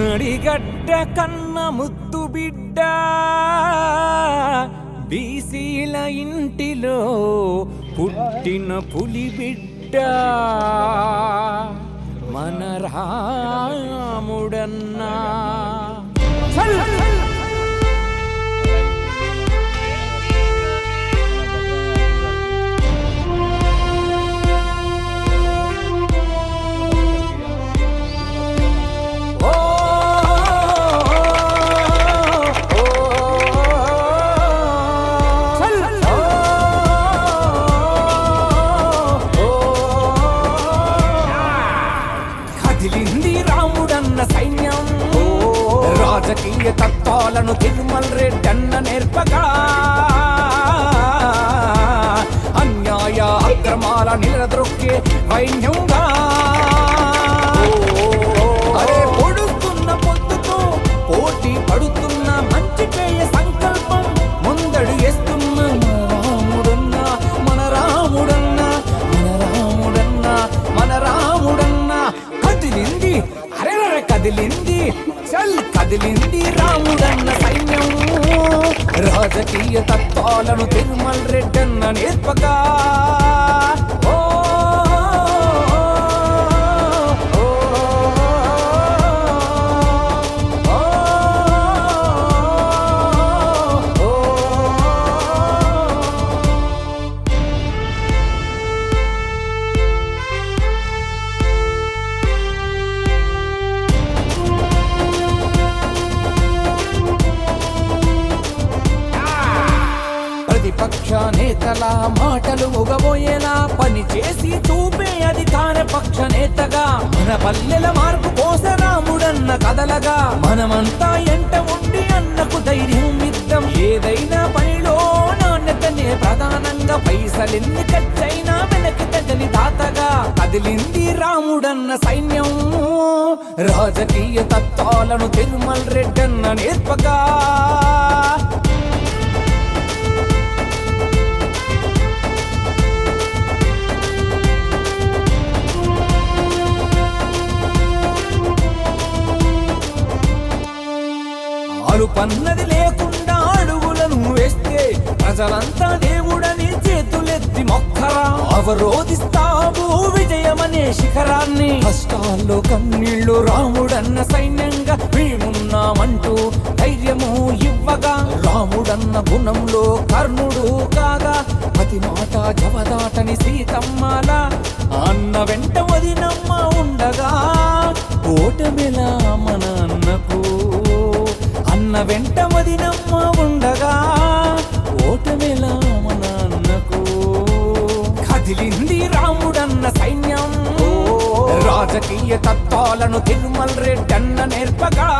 నడిగడ్డ కన్న ముద్దు బిడ్డ బీసీల ఇంటిలో పుట్టిన పులి బిడ్డ. మన రాముడన్నా కదిలింది రాముడన్న సైన్యం. రాజకీయ తత్వాలను తిరుమల రెడ్డన్న నేర్పగా అన్యాయ అక్రమాల నిలద్రొక్కే వైన్యంగా కదిలింది. చల్ కదిలింది రాముడన్న సైన్యం. రాజకీయ తత్వాలను తిరుమల రెడ్డన్న నేర్పగా ఓ ఓ, నేతల మాటలు ఉగబోయేలా పని చేసి చూపే అధికార పక్ష నేతగా మన పల్లెల మార్పు కోసరాముడన్న కదలగా మనమంతా ఎంట ఉండి అన్నకు ధైర్యం ఇద్దాం ఏదైనా పనిలో నాణ్యతనే ప్రధానంగా పైసలెన్ని ఖర్చైనా వెనక్కి తగని దాతగా కదిలింది రాముడన్న సైన్యం. రాజకీయ తత్వాలను తిరుమల రెడ్డన్న నేర్పగా పన్నది లేకుండా అడుగులను వేస్తే ప్రజలంతా దేవుడని చేతులెత్తి మొక్కరా. అవరోధిస్తావు విజయమనే శిఖరాన్ని. కష్టాల్లో కన్నీళ్ళు రాముడన్న సైన్యంగా మేమున్నామంటూ ధైర్యము ఇవ్వగా. రాముడన్న గుణంలో కర్ణుడు కాగా. ప్రతి మాట జవదాటని సీతమ్మల. అన్న వెంట అన్న వెంట వదినమ్మ ఉండగా ఓటమిలా మన అన్నకు కదిలింది రాముడన్న సైన్యం. రాజకీయ తత్వాలను తిరుమల రెడ్డన్న నేర్పగా.